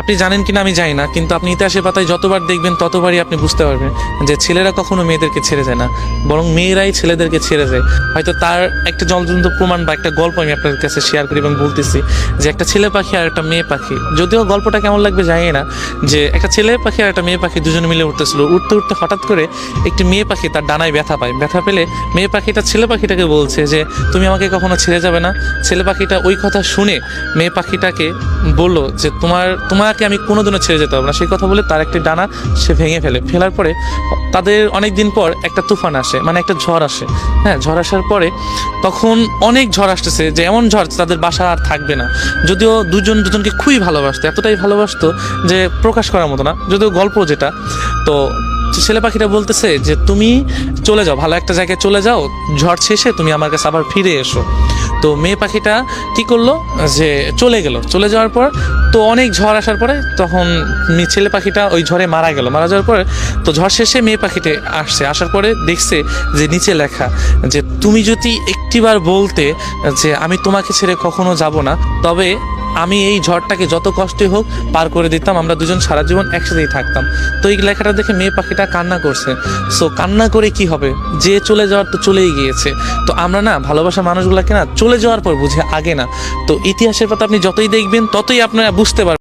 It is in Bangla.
আপনি জানেন কিনা আমি জানি না, কিন্তু আপনি ইতিহাসের পাতায় যতবার দেখবেন ততবারই আপনি বুঝতে পারবেন যে ছেলেরা কখনো মেয়েদেরকে ছেড়ে যায় না, বরং মেয়েরাই ছেলেদেরকে ছেড়ে যায়। হয়তো তার একটা জলজন্ত প্রমাণ বা একটা গল্প আমি আপনাদের কাছে শেয়ার করি এবং বলতেছি যে একটা ছেলে পাখি আর একটা মেয়ে পাখি। যদিও গল্পটা কেমন লাগবে জানি না, যে একটা ছেলে পাখি আর একটা মেয়ে পাখি দুজনে মিলে উঠতেছিল। উঠতে উঠতে হঠাৎ করে একটি মেয়ে পাখি তার ডানায় ব্যথা পায়। ব্যথা পেলে মেয়ে পাখিটা ছেলে পাখিটাকে বলছে যে, তুমি আমাকে কখনো ছেড়ে যাবে না? ছেলে পাখিটা ওই কথা শুনে মেয়ে পাখিটাকে বলল যে তোমার, তোমাকে আমি কোনোদিনও ছেড়ে যেতে পারব না। সেই কথা বলে তার একটি ডানা সে ভেঙে ফেলে। ফেলার পরে তাদের অনেক দিন পর একটা তুফান আসে মানে একটা ঝড় আসে। হ্যাঁ ঝড় আসার পরে তখন অনেক ঝড় আসতেছে যে এমন ঝড় তাদের বাসা আর থাকবে না। যদিও দুজন দুজনকে খুবই ভালোবাসতো, এতটাই ভালোবাসতো যে প্রকাশ করার মতো না। যদিও গল্প যেটা, তো ছেলে পাখিটা বলতেছে যে, তুমি চলে যাও, ভালো একটা জায়গায় চলে যাও, ঝড় শেষে তুমি আমার কাছে আবার ফিরে এসো। তো মেয়ে পাখিটা কি করল? যে, চলে গেল। চলে যাওয়ার পর তো অনেক ঝড় আসার পরে তখন ছেলে পাখিটা ওই ঝড়ে মারা গেল। মারা যাওয়ার পরে তো ঝড় শেষে মেয়ে পাখিটা আসছে। আসার পরে দেখছে যে, নিচে লেখা যে, তুমি যদি একটিবার বলতে যে, আমি তোমাকে ছেড়ে কখনো যাব না, তবে আমি এই ঝড়টাকে যত কষ্টই হোক পার করে দিতাম, আমরা দুজন সারা জীবন একসাথেই থাকতাম। তো এই লেখাটা দেখে মেয়ে পাখিটা কান্না করছে। সো কান্না করে কি হবে? যে চলে যাওয়ার তো চলেই গিয়েছে। তো আমরা না ভালোবাসা মানুষগুলোকে না চলে যাওয়ার পর বুঝে আগে না। তো ইতিহাসের পাতা আপনি যতই দেখবেন, ততই আপনারা বুঝতে পারবেন।